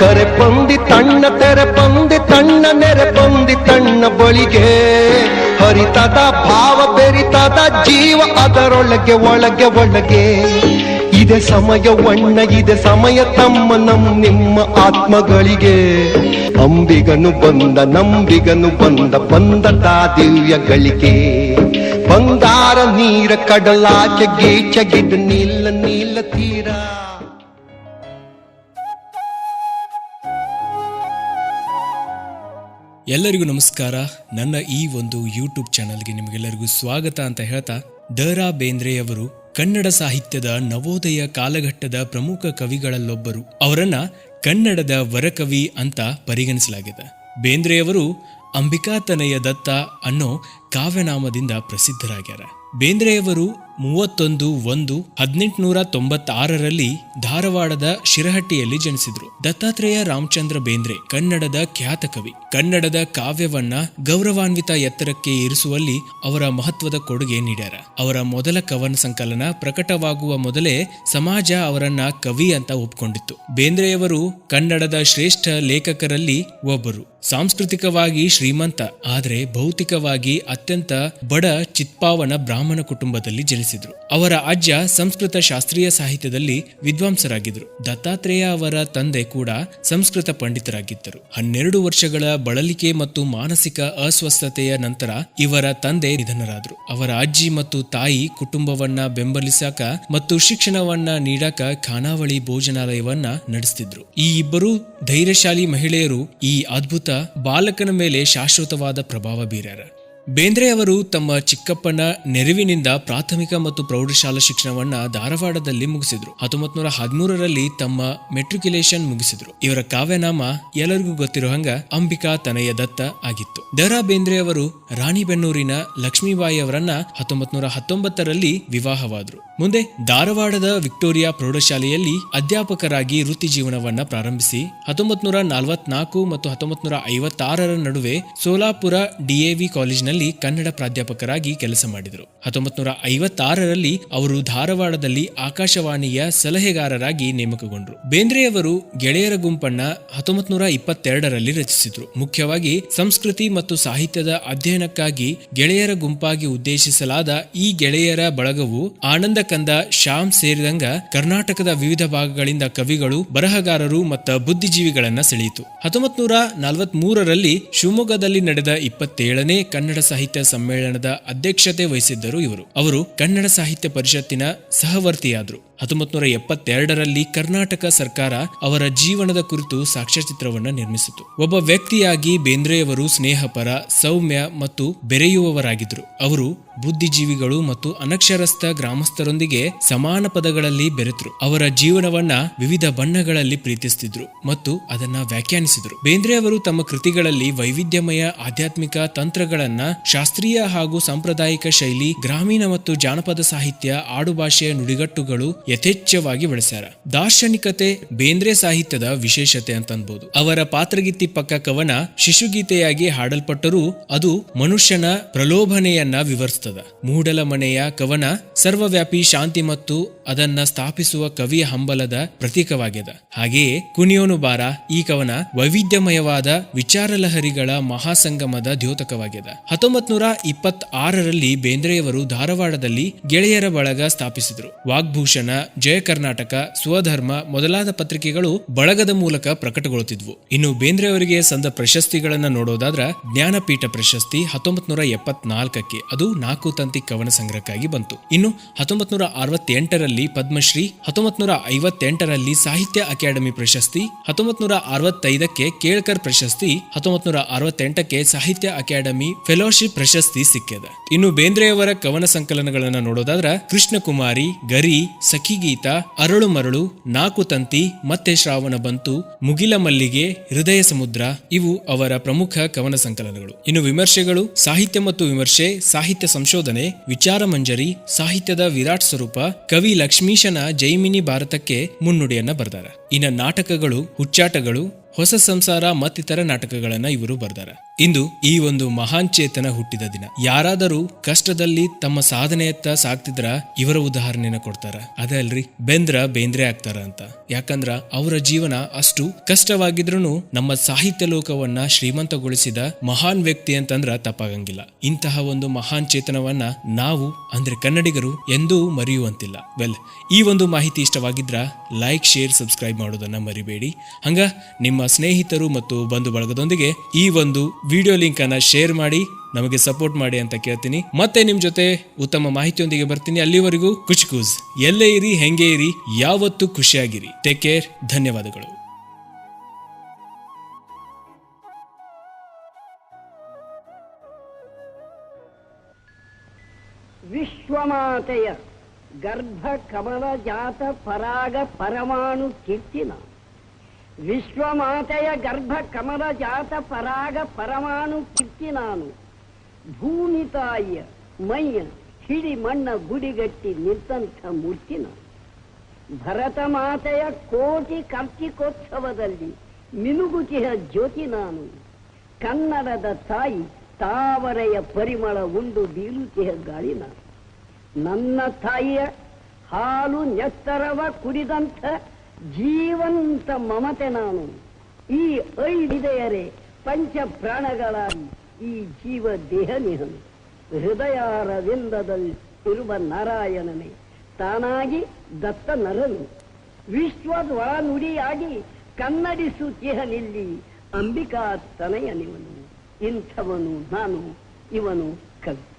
ಕರೆ ಪಂದಿ ತಣ್ಣ ತೆರೆ ಪಂದಿ ತಣ್ಣ ನೆರೆ ಪಂದಿ ತಣ್ಣ ಬಳಿಗೆ. ಹರಿತದ ಭಾವ ಬೆರಿತದ ಜೀವ ಅದರೊಳಗೆ ಒಳಗೆ ಒಳಗೆ. ಇದೆ ಸಮಯ ಒಣ್ಣ ಇದೆ ಸಮಯ ತಮ್ಮ, ನಮ್ ನಿಮ್ಮ ಆತ್ಮಗಳಿಗೆ. ಅಂಬಿಗನು ಬಂದ, ನಂಬಿಗನು ಬಂದ ಬಂದ ದಿವ್ಯ ಗಳಿಗೆ ಬಂಗಾರ ನೀರ ಕಡಲಾಚ ಗೀಚಗಿದ ನೀಲ ನೀಲ ತೀರ. ಎಲ್ಲರಿಗೂ ನಮಸ್ಕಾರ. ನನ್ನ ಈ ಒಂದು ಯೂಟ್ಯೂಬ್ ಚಾನಲ್ಗೆ ನಿಮಗೆಲ್ಲರಿಗೂ ಸ್ವಾಗತ ಅಂತ ಹೇಳ್ತಾ ದ ರಾ ಬೇಂದ್ರೆಯವರು ಕನ್ನಡ ಸಾಹಿತ್ಯದ ನವೋದಯ ಕಾಲಘಟ್ಟದ ಪ್ರಮುಖ ಕವಿಗಳಲ್ಲೊಬ್ಬರು. ಅವರನ್ನ ಕನ್ನಡದ ವರಕವಿ ಅಂತ ಪರಿಗಣಿಸಲಾಗಿದೆ. ಬೇಂದ್ರೆಯವರು ಅಂಬಿಕಾತನಯ ದತ್ತ ಅನ್ನೋ ಕಾವ್ಯನಾಮದಿಂದ ಪ್ರಸಿದ್ಧರಾಗ್ಯಾರ. ಬೇಂದ್ರೆಯವರು ಮೂವತ್ತೊಂದು, ಒಂದು, ಹದಿನೆಂಟುನೂರ ತೊಂಬತ್ತಾರರಲ್ಲಿ ಧಾರವಾಡದ ಶಿರಹಟ್ಟಿಯಲ್ಲಿ ಜನಿಸಿದ್ರು. ದತ್ತಾತ್ರೇಯ ರಾಮಚಂದ್ರ ಬೇಂದ್ರೆ, ಕನ್ನಡದ ಖ್ಯಾತ ಕವಿ. ಕನ್ನಡದ ಕಾವ್ಯವನ್ನ ಗೌರವಾನ್ವಿತ ಎತ್ತರಕ್ಕೆ ಏರಿಸುವಲ್ಲಿ ಅವರ ಮಹತ್ವದ ಕೊಡುಗೆ ನೀಡ್ಯಾರ. ಅವರ ಮೊದಲ ಕವನ ಸಂಕಲನ ಪ್ರಕಟವಾಗುವ ಮೊದಲೇ ಸಮಾಜ ಅವರನ್ನ ಕವಿ ಅಂತ ಒಪ್ಕೊಂಡಿತ್ತು. ಬೇಂದ್ರೆಯವರು ಕನ್ನಡದ ಶ್ರೇಷ್ಠ ಲೇಖಕರಲ್ಲಿ ಒಬ್ಬರು. ಸಾಂಸ್ಕೃತಿಕವಾಗಿ ಶ್ರೀಮಂತ, ಆದರೆ ಭೌತಿಕವಾಗಿ ಅತ್ಯಂತ ಬಡ ಚಿತ್ಪಾವನ ಬ್ರಾಹ್ಮಣ ಕುಟುಂಬದಲ್ಲಿ ಜನಿಸಿದ್ರು. ಅವರ ಅಜ್ಜ ಸಂಸ್ಕೃತ ಶಾಸ್ತ್ರೀಯ ಸಾಹಿತ್ಯದಲ್ಲಿ ವಿದ್ವಾಂಸರಾಗಿದ್ರು. ದತ್ತಾತ್ರೇಯ ಅವರ ತಂದೆ ಕೂಡ ಸಂಸ್ಕೃತ ಪಂಡಿತರಾಗಿದ್ದರು. ಹನ್ನೆರಡು ವರ್ಷಗಳ ಬಳಲಿಕೆ ಮತ್ತು ಮಾನಸಿಕ ಅಸ್ವಸ್ಥತೆಯ ನಂತರ ಇವರ ತಂದೆ ನಿಧನರಾದರು. ಅವರ ಅಜ್ಜಿ ಮತ್ತು ತಾಯಿ ಕುಟುಂಬವನ್ನ ಬೆಂಬಲಿಸಾಕ ಮತ್ತು ಶಿಕ್ಷಣವನ್ನ ನೀಡಾಕ ಖಾನಾವಳಿ ಭೋಜನಾಲಯವನ್ನ ನಡೆಸ್ತಿದ್ರು. ಈ ಇಬ್ಬರು ಧೈರ್ಯಶಾಲಿ ಮಹಿಳೆಯರು ಈ ಅದ್ಭುತ ಬಾಲಕನ ಮೇಲೆ ಶಾಶ್ವತವಾದ ಪ್ರಭಾವ ಬೀರ್ಯಾರ. ಬೇಂದ್ರೆ ಅವರು ತಮ್ಮ ಚಿಕ್ಕಪ್ಪನ ನೆರವಿನಿಂದ ಪ್ರಾಥಮಿಕ ಮತ್ತು ಪ್ರೌಢಶಾಲಾ ಶಿಕ್ಷಣವನ್ನ ಧಾರವಾಡದಲ್ಲಿ ಮುಗಿಸಿದ್ರು. ಹತ್ತೊಂಬತ್ ನೂರ ಹದಿಮೂರರಲ್ಲಿ ತಮ್ಮ ಮೆಟ್ರಿಕ್ಯುಲೇಷನ್ ಮುಗಿಸಿದ್ರು. ಇವರ ಕಾವ್ಯನಾಮ ಎಲ್ಲರಿಗೂ ಗೊತ್ತಿರೋ ಹಂಗ ಅಂಬಿಕಾ ತನಯ ದತ್ತ ಆಗಿತ್ತು. ದರಾ ಬೇಂದ್ರೆ ಅವರು ರಾಣಿಬೆನ್ನೂರಿನ ಲಕ್ಷ್ಮೀಬಾಯಿ ಅವರನ್ನ ಹತ್ತೊಂಬತ್ ನೂರ ಹತ್ತೊಂಬತ್ತರಲ್ಲಿ ವಿವಾಹವಾದ್ರು. ಮುಂದೆ ಧಾರವಾಡದ ವಿಕ್ಟೋರಿಯಾ ಪ್ರೌಢಶಾಲೆಯಲ್ಲಿ ಅಧ್ಯಾಪಕರಾಗಿ ವೃತ್ತಿ ಜೀವನವನ್ನ ಪ್ರಾರಂಭಿಸಿ ಹತ್ತೊಂಬತ್ ನೂರ ನಲವತ್ನಾಲ್ಕು ಮತ್ತು ಹತ್ತೊಂಬತ್ ನೂರ ಐವತ್ತಾರರ ನಡುವೆ ಸೋಲಾಪುರ ಡಿಎವಿ ಕಾಲೇಜಿನಲ್ಲಿ ಕನ್ನಡ ಪ್ರಾಧ್ಯಾಪಕರಾಗಿ ಕೆಲಸ ಮಾಡಿದರು. ಹತ್ತೊಂಬತ್ ನೂರ ಐವತ್ತಾರರಲ್ಲಿ ಅವರು ಧಾರವಾಡದಲ್ಲಿ ಆಕಾಶವಾಣಿಯ ಸಲಹೆಗಾರರಾಗಿ ನೇಮಕಗೊಂಡರು. ಬೇಂದ್ರೆಯವರು ಗೆಳೆಯರ ಗುಂಪನ್ನ ಹತ್ತೊಂಬತ್ ನೂರ ಇಪ್ಪತ್ತೆರಡರಲ್ಲಿ ರಚಿಸಿದರು. ಮುಖ್ಯವಾಗಿ ಸಂಸ್ಕೃತಿ ಮತ್ತು ಸಾಹಿತ್ಯದ ಅಧ್ಯಯನಕ್ಕಾಗಿ ಗೆಳೆಯರ ಗುಂಪಾಗಿ ಉದ್ದೇಶಿಸಲಾದ ಈ ಗೆಳೆಯರ ಬಳಗವು ಆನಂದ ಕಂದ ಶ್ಯಾಮ್ ಸೇರಿದಂಗ ಕರ್ನಾಟಕದ ವಿವಿಧ ಭಾಗಗಳಿಂದ ಕವಿಗಳು, ಬರಹಗಾರರು ಮತ್ತು ಬುದ್ಧಿಜೀವಿಗಳನ್ನ ಸೆಳೆಯಿತು. ಹತ್ತೊಂಬತ್ ನೂರ ನಲವತ್ ಮೂರರಲ್ಲಿ ಶಿವಮೊಗ್ಗದಲ್ಲಿ ನಡೆದ ಇಪ್ಪತ್ತೇಳನೇ ಕನ್ನಡ ಸಾಹಿತ್ಯ ಸಮ್ಮೇಳನದ ಅಧ್ಯಕ್ಷತೆ ವಹಿಸಿದ್ದರು ಇವರು. ಅವರು ಕನ್ನಡ ಸಾಹಿತ್ಯ ಪರಿಷತ್ತಿನ ಸಹವರ್ತಿಯಾದರು. ಹತ್ತೊಂಬತ್ ನೂರ ಎಪ್ಪತ್ತೆರಡರಲ್ಲಿ ಕರ್ನಾಟಕ ಸರ್ಕಾರ ಅವರ ಜೀವನದ ಕುರಿತು ಸಾಕ್ಷ್ಯಚಿತ್ರವನ್ನು ನಿರ್ಮಿಸಿತು. ಒಬ್ಬ ವ್ಯಕ್ತಿಯಾಗಿ ಬೇಂದ್ರೆಯವರು ಸ್ನೇಹಪರ, ಸೌಮ್ಯ ಮತ್ತು ಬೆರೆಯುವವರಾಗಿದ್ದರು ಅವರು ಬುದ್ಧಿಜೀವಿಗಳು ಮತ್ತು ಅನಕ್ಷರಸ್ಥ ಗ್ರಾಮಸ್ಥರೊಂದಿಗೆ ಸಮಾನ ಪದಗಳಲ್ಲಿ ಬೆರೆತರು. ಅವರ ಜೀವನವನ್ನ ವಿವಿಧ ಬಣ್ಣಗಳಲ್ಲಿ ಪ್ರೀತಿಸುತ್ತಿದ್ರು ಮತ್ತು ಅದನ್ನ ವ್ಯಾಖ್ಯಾನಿಸಿದರು. ಬೇಂದ್ರೆಯವರು ತಮ್ಮ ಕೃತಿಗಳಲ್ಲಿ ವೈವಿಧ್ಯಮಯ ಆಧ್ಯಾತ್ಮಿಕ ತಂತ್ರಗಳನ್ನ ಶಾಸ್ತ್ರೀಯ ಹಾಗೂ ಸಾಂಪ್ರದಾಯಿಕ ಶೈಲಿ, ಗ್ರಾಮೀಣ ಮತ್ತು ಜಾನಪದ ಸಾಹಿತ್ಯ, ಆಡುಭಾಷೆಯ ನುಡಿಗಟ್ಟುಗಳು ಯಥೇಚ್ಛವಾಗಿ ಬಳಸ್ಯಾರ. ದಾರ್ಶನಿಕತೆ ಬೇಂದ್ರೆ ಸಾಹಿತ್ಯದ ವಿಶೇಷತೆ ಅಂತ ಅನ್ಬೋದು ಅವರ ಪಾತ್ರಗಿತ್ತಿ ಪಕ್ಕ ಕವನ ಶಿಶುಗೀತೆಯಾಗಿ ಹಾಡಲ್ಪಟ್ಟರೂ ಅದು ಮನುಷ್ಯನ ಪ್ರಲೋಭನೆಯನ್ನ ವಿವರಿಸ್ತದ. ಮೂಡಲ ಮನೆಯ ಕವನ ಸರ್ವವ್ಯಾಪಿ ಶಾಂತಿ ಮತ್ತು ಅದನ್ನ ಸ್ಥಾಪಿಸುವ ಕವಿಯ ಹಂಬಲದ ಪ್ರತೀಕವಾಗಿದೆ ಹಾಗೆಯೇ ಕುನಿಯೋನು ಬಾರ ಈ ಕವನ ವೈವಿಧ್ಯಮಯವಾದ ವಿಚಾರಲಹರಿಗಳ ಮಹಾಸಂಗಮದ ದ್ಯೋತಕವಾಗಿದೆ ಹತ್ತೊಂಬತ್ ನೂರ ಇಪ್ಪತ್ ಆರರಲ್ಲಿ ಬೇಂದ್ರೆಯವರು ಧಾರವಾಡದಲ್ಲಿ ಗೆಳೆಯರ ಬಳಗ ಸ್ಥಾಪಿಸಿದರು. ವಾಗ್ಭೂಷಣ, ಜಯ ಕರ್ನಾಟಕ, ಸ್ವಧರ್ಮ ಮೊದಲಾದ ಪತ್ರಿಕೆಗಳು ಬಳಗದ ಮೂಲಕ ಪ್ರಕಟಗೊಳ್ಳುತ್ತಿದ್ವು. ಇನ್ನು ಬೇಂದ್ರೆಯವರಿಗೆ ಸಂದ ಪ್ರಶಸ್ತಿಗಳನ್ನ ನೋಡೋದಾದ್ರ ಜ್ಞಾನಪೀಠ ಪ್ರಶಸ್ತಿ ಹತ್ತೊಂಬತ್ ನೂರ ಎಪ್ಪತ್ನಾಲ್ಕಕ್ಕೆ ಅದು ನಾಲ್ಕು ತಂತಿ ಕವನ ಸಂಗ್ರಹಕ್ಕಾಗಿ ಬಂತು. ಇನ್ನು ಹತ್ತೊಂಬತ್ ನೂರ ಅರವತ್ತೆಂಟರಲ್ಲಿ ಪದ್ಮಶ್ರೀ ಹತ್ತೊಂಬತ್ ನೂರ ಐವತ್ತೆಂಟರಲ್ಲಿ ಸಾಹಿತ್ಯ ಅಕಾಡೆಮಿ ಪ್ರಶಸ್ತಿ ಹತ್ತೊಂಬತ್ ನೂರ ಅರವತ್ತೈದಕ್ಕೆ ಕೇಳ್ಕರ್ ಪ್ರಶಸ್ತಿ ಹತ್ತೊಂಬತ್ ನೂರ ಅರವತ್ತೆಂಟಕ್ಕೆ ಸಾಹಿತ್ಯ ಅಕಾಡೆಮಿ ಫೆಲೋಶಿಪ್ ಪ್ರಶಸ್ತಿ ಸಿಕ್ಕಿದೆ. ಇನ್ನು ಬೇಂದ್ರೆಯವರ ಕವನ ಸಂಕಲನಗಳನ್ನ ನೋಡೋದಾದ್ರ ಕೃಷ್ಣಕುಮಾರಿ, ಗರಿ, ಸಖಿಗೀತ ಅರಳು ಮರಳು ನಾಕು ತಂತಿ ಮತ್ತೆ ಶ್ರಾವಣ ಬಂತು ಮುಗಿಲ ಮಲ್ಲಿಗೆ ಹೃದಯ ಸಮುದ್ರ, ಇವು ಅವರ ಪ್ರಮುಖ ಕವನ ಸಂಕಲನಗಳು. ಇನ್ನು ವಿಮರ್ಶೆಗಳು, ಸಾಹಿತ್ಯ ಮತ್ತು ವಿಮರ್ಶೆ, ಸಾಹಿತ್ಯ ಸಂಶೋಧನೆ, ವಿಚಾರ ಮಂಜರಿ, ಸಾಹಿತ್ಯದ ವಿರಾಟ್ ಸ್ವರೂಪ, ಕವಿ ಲಕ್ಷ್ಮೀಶನ ಜೈಮಿನಿ ಭಾರತಕ್ಕೆ ಮುನ್ನುಡಿಯನ್ನ ಬರ್ದಾರ. ಇನ್ನ ನಾಟಕಗಳು ಹುಚ್ಚಾಟಗಳು ಹೊಸ ಸಂಸಾರ ಮತ್ತಿತರ ನಾಟಕಗಳನ್ನ ಇವರು ಬರ್ದಾರ. ಇಂದು ಈ ಒಂದು ಮಹಾನ್ ಚೇತನ ಹುಟ್ಟಿದ ದಿನ. ಯಾರಾದರೂ ಕಷ್ಟದಲ್ಲಿ ತಮ್ಮ ಸಾಧನೆಯತ್ತ ಸಾಕ್ತಿದ್ರ ಇವರ ಉದಾಹರಣೆನ ಕೊಡ್ತಾರ. ಅದೇ ಅಲ್ರಿ, ಬೆಂದ್ರ ಬೇಂದ್ರೆ ಆಗ್ತಾರ ಅಂತ. ಯಾಕಂದ್ರ ಅವರ ಜೀವನ ಅಷ್ಟು ಕಷ್ಟವಾಗಿದ್ರು ನಮ್ಮ ಸಾಹಿತ್ಯ ಲೋಕವನ್ನ ಶ್ರೀಮಂತಗೊಳಿಸಿದ ಮಹಾನ್ ವ್ಯಕ್ತಿ ಅಂತಂದ್ರ ತಪ್ಪಾಗಂಗಿಲ್ಲ. ಇಂತಹ ಒಂದು ಮಹಾನ್ ಚೇತನವನ್ನ ನಾವು, ಅಂದ್ರೆ ಕನ್ನಡಿಗರು, ಎಂದೂ ಮರೆಯುವಂತಿಲ್ಲ. ವೆಲ್, ಈ ಒಂದು ಮಾಹಿತಿ ಇಷ್ಟವಾಗಿದ್ರ ಲೈಕ್, ಶೇರ್, ಸಬ್ಸ್ಕ್ರೈಬ್ ಮಾಡೋದನ್ನ ಮರಿಬೇಡಿ. ಹಂಗ ನಿಮ್ಮ ಸ್ನೇಹಿತರು ಮತ್ತು ಬಂಧು ಬಳಗದೊಂದಿಗೆ ಈ ಒಂದು ವಿಡಿಯೋ ಲಿಂಕ್ ಅನ್ನ ಶೇರ್ ಮಾಡಿ, ನಮಗೆ ಸಪೋರ್ಟ್ ಮಾಡಿ ಅಂತ ಕೇಳ್ತೀನಿ. ಮತ್ತೆ ನಿಮ್ ಜೊತೆ ಉತ್ತಮ ಮಾಹಿತಿಯೊಂದಿಗೆ ಬರ್ತೀನಿ. ಅಲ್ಲಿವರೆಗೂ ಕುಚ್ಕೂಸ್ ಎಲ್ಲೇ ಇರಿ, ಹೆಂಗೆ ಇರಿ, ಯಾವತ್ತೂ ಖುಷಿಯಾಗಿರಿ. ಟೇಕ್ ಕೇರ್ ಧನ್ಯವಾದಗಳು. ವಿಶ್ವಮಾತೆಯ ಗರ್ಭ ಕಮಲ ಜಾತ ಪರಾಗ ಪರಮಾಣು ಕೀರ್ತಿನ ವಿಶ್ವಮಾತೆಯ ಗರ್ಭ ಕಮಲ ಜಾತ ಪರಾಗ ಪರಮಾಣು ಕಿತ್ತಿ ನಾನು. ಭೂಮಿ ತಾಯಿಯ ಮೈಯ ಹಿಡಿ ಮಣ್ಣ ಗುಡಿಗಟ್ಟಿ ನಿಂತಂಥ ಮೂರ್ತಿ ನಾನು. ಭರತ ಮಾತೆಯ ಕೋಟಿ ಕರ್ತಿಕೋತ್ಸವದಲ್ಲಿ ಮಿನುಗುಚಿಯ ಜ್ಯೋತಿ ನಾನು. ಕನ್ನಡದ ತಾಯಿ ತಾವರೆಯ ಪರಿಮಳ ಉಂಡು ಬೀಳುತಿಹ ಗಾಳಿ ನಾನು. ನನ್ನ ತಾಯಿಯ ಹಾಲು ನೆತ್ತರವ ಕುಡಿದಂಥ ಜೀವಂತ ಮಮತೆ ನಾನು. ಈ ಐದಿದೆಯರೆ ಪಂಚ ಪ್ರಾಣಗಳಾಗಿ ಈ ಜೀವ ದೇಹ ನಿಹನು ಹೃದಯಾರವಿಂದದಲ್ಲಿ ಇರುವ ನಾರಾಯಣನೇ, ತಾನಾಗಿ ದತ್ತ ನರನು. ವಿಶ್ವದ ಒಳನುಡಿಯಾಗಿ ಕನ್ನಡಿಸುತ್ತಿಹನಿಲ್ಲಿ ಅಂಬಿಕಾ ತನಯನಿವನು ಇಂಥವನು ನಾನು, ಇವನು ಕವಿ.